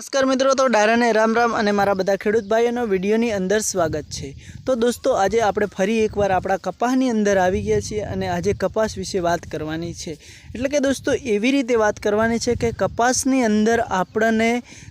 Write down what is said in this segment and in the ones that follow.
નમસ્કાર મિત્રો, તો ડાયરાને રામ રામ અને મારા બધા ખેડૂત ભાઈઓનો વિડીયોની અંદર સ્વાગત છે. તો દોસ્તો, આજે આપણે ફરી એકવાર આપણા કપાસની અંદર આવી ગયા છીએ અને આજે કપાસ વિશે વાત કરવાની છે. એટલે કે દોસ્તો, એવી રીતે વાત કરવાની છે કે કપાસની અંદર આપણને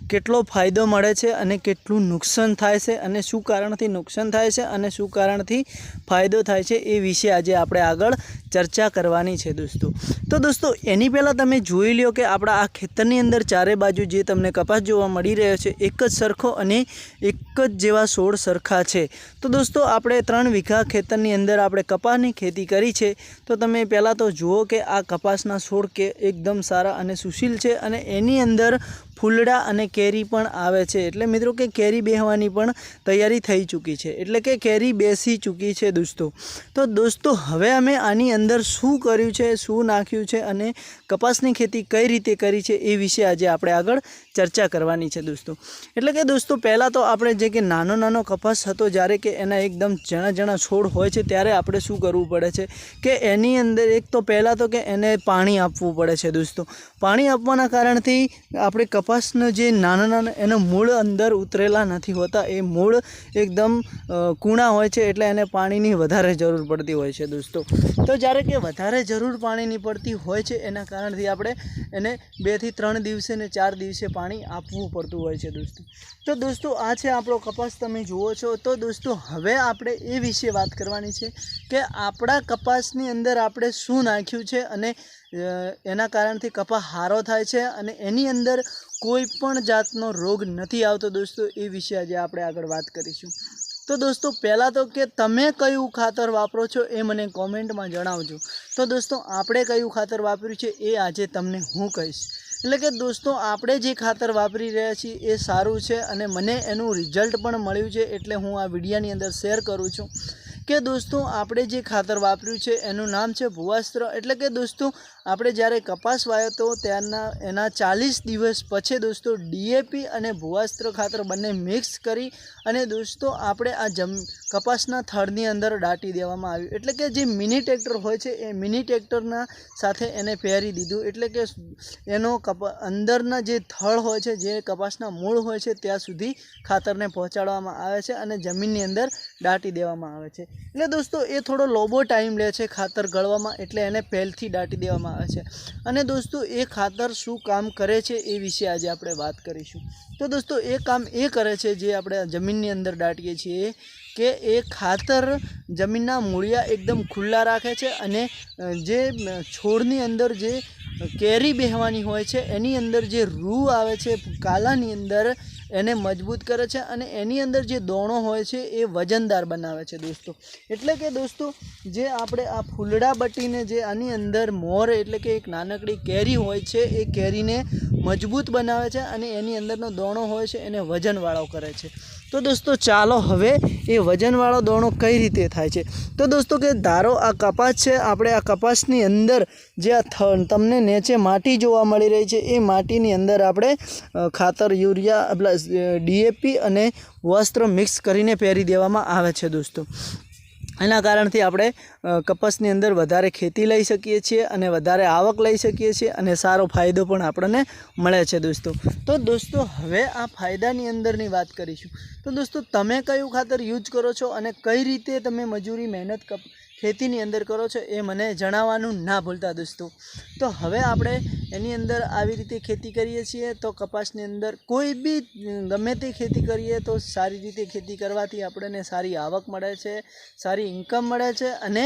કેટલો ફાયદો મળે છે અને કેટલું નુકસાન થાય છે અને શું કારણથી નુકસાન થાય છે અને શું કારણથી ફાયદો થાય છે એ વિશે આજે આપણે આગળ ચર્ચા કરવાની છે દોસ્તો. તો દોસ્તો, એની પહેલાં તમે જોઈ લ્યો કે આપણા આ ખેતરની અંદર ચારે બાજુ જે તમને કપાસ જોવા મળી રહ્યો છે, એક જ સરખો અને એક જ જેવા છોડ સરખા છે. તો દોસ્તો, આપણે ત્રણ વીઘા ખેતરની અંદર આપણે કપાસની ખેતી કરી છે. તો તમે પહેલાં તો જુઓ કે આ કપાસના છોડ કે એકદમ સારા અને સુશીલ છે અને એની અંદર ફૂલડા અને કેરી પણ આવે છે. એટલે મિત્રો કે કેરી બેહવાની પણ તૈયારી થઈ ચૂકી છે. એટલે કે કેરી બેસી ચૂકી છે દોસ્તો. તો દોસ્તો, હવે અમે આની અંદર શું કર્યું છે, શું નાખ્યું છે અને કપાસની ખેતી કઈ રીતે કરી છે એ વિશે આજે આપણે આગળ ચર્ચા કરવાની છે દોસ્તો. એટલે કે દોસ્તો, પહેલાં તો આપણે જે કે નાનો નાનો કપાસ હતો જ્યારે કે એના એકદમ જણા જણા છોડ હોય છે ત્યારે આપણે શું કરવું પડે છે કે એની અંદર એક તો પહેલાં તો કે એને પાણી આપવું પડે છે દોસ્તો. પાણી આપવાના કારણથી આપણે કપાસનો જે નાના નાના એના મૂળ અંદર ઉતરેલા નથી હોતા, એ મૂળ એકદમ કૂણા હોય છે એટલે એને પાણીની વધારે જરૂર પડતી હોય છે દોસ્તો. તો જ્યારે કે વધારે જરૂર પાણીની પડતી હોય છે, એના કારણથી આપણે એને બેથી ત્રણ દિવસે ને ચાર દિવસે પાણી આપવું પડતું હોય છે દોસ્તો. તો દોસ્તો, આ છે આપણો કપાસ તમે જુઓ છો. તો દોસ્તો, હવે આપણે એ વિશે વાત કરવાની છે કે આપણા કપાસની અંદર આપણે શું નાખ્યું છે અને એના કારણથી કપાસ સારો થાય છે અને એની અંદર કોઈ પણ જાતનો રોગ નથી આવતો દોસ્તો, એ વિશે આજે આપણે આગળ વાત કરીશું. તો દોસ્તો, પહેલાં તો કે તમે કયું ખાતર વાપરો છો એ મને કોમેન્ટમાં જણાવજો. તો દોસ્તો, આપણે કયું ખાતર વાપર્યું છે એ આજે તમને હું કહીશ. એટલે કે દોસ્તો, આપણે જે ખાતર વાપરી રહ્યા છીએ એ સારું છે અને મને એનું રિઝલ્ટ પણ મળ્યું છે એટલે હું આ વિડીયાની અંદર શેર કરું છું. કે દોસ્તો, આપણે જે ખાતર વાપર્યું છે, એનું નામ છે ભૂવાસ્ત્ર. એટલે કે દોસ્તો, આપણે જ્યારે કપાસ વાવ્યો તો ત્યારના, એના ચાલીસ દિવસ પછી દોસ્તો ડીએપી અને ભૂવાસ્ત્ર ખાતર બંને મિક્સ કરી અને દોસ્તો, આપણે આ જમ, કપાસના થડની અંદર દાટી દેવામાં આવ્યું. એટલે કે જે મિની ટ્રેક્ટર હોય છે, એ મિની ટ્રેક્ટરના સાથે એને પહેરી દીધું. એટલે કે એનો કપા, અંદરના જે થળ હોય છે, જે કપાસના મૂળ હોય છે, ત્યાં સુધી ખાતરને પહોંચાડવામાં આવે છે અને જમીનની અંદર દાટી દેવામાં આવે છે. એટલે દોસ્તો, એ થોડો લોબો ટાઈમ લે છે ખાતર ગળવામાં, એટલે એને પહેલથી દાટી દેવામાં આવે છે. અને દોસ્તો, એ ખાતર શું કામ કરે છે એ વિશે આજે આપણે વાત કરીશું. તો દોસ્તો, એ કામ એ કરે છે જે આપણે જમીનની અંદર દાટીએ છીએ કે એ ખાતર જમીનના મૂળિયા એકદમ ખુલ્લા રાખે છે અને જે છોડની અંદર જે કેરી બેહવાની હોય છે, એની અંદર જે રૂ આવે છે, કાલાની અંદર એને મજબૂત કરે છે અને એની અંદર જે દોણો હોય છે એ વજનદાર બનાવે છે દોસ્તો. એટલે કે દોસ્તો, જે આપણે આ ફૂલડા બટીને જે આની અંદર મોર એટલે કે એક નાનકડી કેરી હોય છે, એ કેરીને મજબૂત બનાવે છે અને એની અંદરનો દોણો હોય છે એને વજનવાળો કરે છે. તો દોસ્તો ચાલો હવે એ વજનવાળો દોણો કઈ રીતે થાય છે? તો દોસ્તો કે ધારો આ કપાસ છે, આપણે આ કપાસની અંદર જે આ તમને નીચે માટી જોવા મળી રહી છે, એ માટીની અંદર આપણે ખાતર, યુરિયા, પ્લસ ડીએપી અને વસ્ત્ર મિક્સ કરીને પહેરી દેવામાં આવે છે દોસ્તો. એના કારણથી આપણે કપાસની અંદર વધારે ખેતી લઈ શકીએ છીએ અને વધારે આવક લઈ શકીએ છીએ અને સારો ફાયદો પણ આપણને મળે છે દોસ્તો. તો દોસ્તો, હવે આ ફાયદાની અંદરની વાત કરીશું. તો દોસ્તો, તમે કયું ખાતર યુઝ કરો છો અને કઈ રીતે તમે મજૂરી, મહેનત ખેતીની અંદર કરો છો એ મને જણાવવાનું ના ભૂલતા દોસ્તો. તો હવે આપણે એની અંદર આવી રીતે ખેતી કરીએ છીએ તો કપાસની અંદર કોઈ બી, ગમે તે ખેતી કરીએ તો સારી રીતે ખેતી કરવાથી આપણને સારી આવક મળે છે, સારી ઇન્કમ મળે છે અને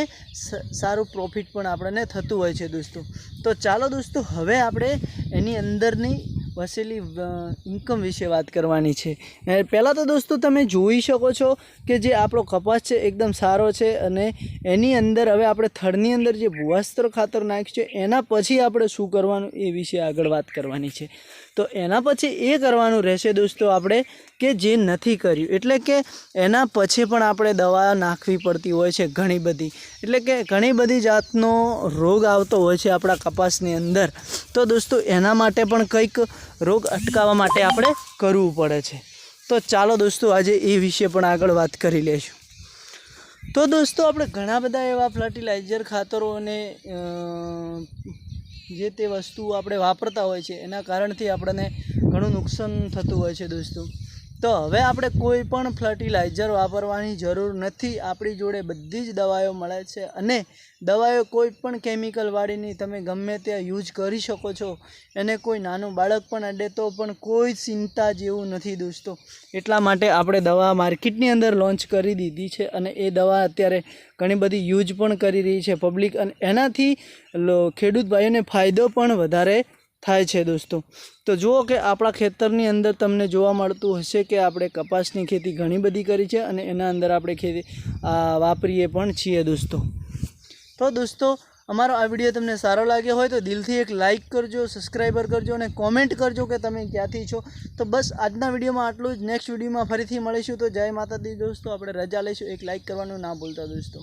સારું પ્રોફિટ પણ આપણને થતું હોય છે દોસ્તો. તો ચાલો દોસ્તો, હવે આપણે એની અંદરની વસેલી ઇન્કમ વિશે વાત કરવાની છે. પહેલાં તો દોસ્તો તમે જોઈ શકો છો કે જે આપણો કપાસ છે એકદમ સારો છે અને એની અંદર હવે આપણે થડની અંદર જે ભૂવાસ્ત્ર ખાતર નાખ્યું છે, એના પછી આપણે શું કરવાનું એ વિશે આગળ વાત કરવાની છે. તો એના પછી એ કરવાનું રહેશે દોસ્તો આપણે કે જે નથી કર્યું. એટલે કે એના પછી પણ આપણે દવા નાખવી પડતી હોય છે ઘણી બધી. એટલે કે ઘણી બધી જાતનો રોગ આવતો હોય છે આપણા કપાસની અંદર. તો દોસ્તો, એના માટે પણ કંઈક રોગ અટકાવવા માટે આપણે કરવું પડે છે. તો ચાલો દોસ્તો, આજે એ વિશે પણ આગળ વાત કરી લઈશું. તો દોસ્તો, આપણે ઘણા બધા એવા ફર્ટિલાઇઝર ખાતરો અને જે તે વસ્તુઓ આપણે વાપરતા હોય છે, એના કારણથી આપણને ઘણું નુકસાન થતું હોય છે દોસ્તો. તો હવે આપણે કોઈ પણ ફર્ટિલાઇઝર વાપરવાની જરૂર નથી. આપણી જોડે બધી જ દવાઓ મળે છે અને દવાઓ કોઈ પણ કેમિકલવાળીની તમે ગમે ત્યાં યુઝ કરી શકો છો. એને કોઈ નાનું બાળક પણ અડે તો પણ કોઈ ચિંતા જેવું નથી દોસ્તો. એટલા માટે આપણે દવા માર્કેટની અંદર લોન્ચ કરી દીધી છે અને એ દવા અત્યારે ઘણી બધી યુઝ પણ કરી રહી છે પબ્લિક અને એનાથી ખેડૂત ભાઈઓને ફાયદો પણ વધારે થાય છે દોસ્તો. તો જુઓ કે આપણા ખેતરની અંદર તમને જોવા મળતું હશે કે આપણે કપાસની ખેતી ઘણી બધી કરી છે અને એના અંદર આપણે ખેતી વાપરીએ પણ છીએ દોસ્તો. તો દોસ્તો, અમારો આ વીડિયો તમને સારો લાગ્યો હોય તો દિલથી એક લાઇક કરજો, સબસ્ક્રાઈબર કરજો અને કોમેન્ટ કરજો કે તમે ક્યાંથી છો. તો બસ આજના વિડીયોમાં આટલું જ. નેક્સ્ટ વિડીયોમાં ફરીથી મળીશું. તો જય માતાજી દોસ્તો. આપણે રજા લઈશું. એક લાઇક કરવાનું ના ભૂલતા દોસ્તો.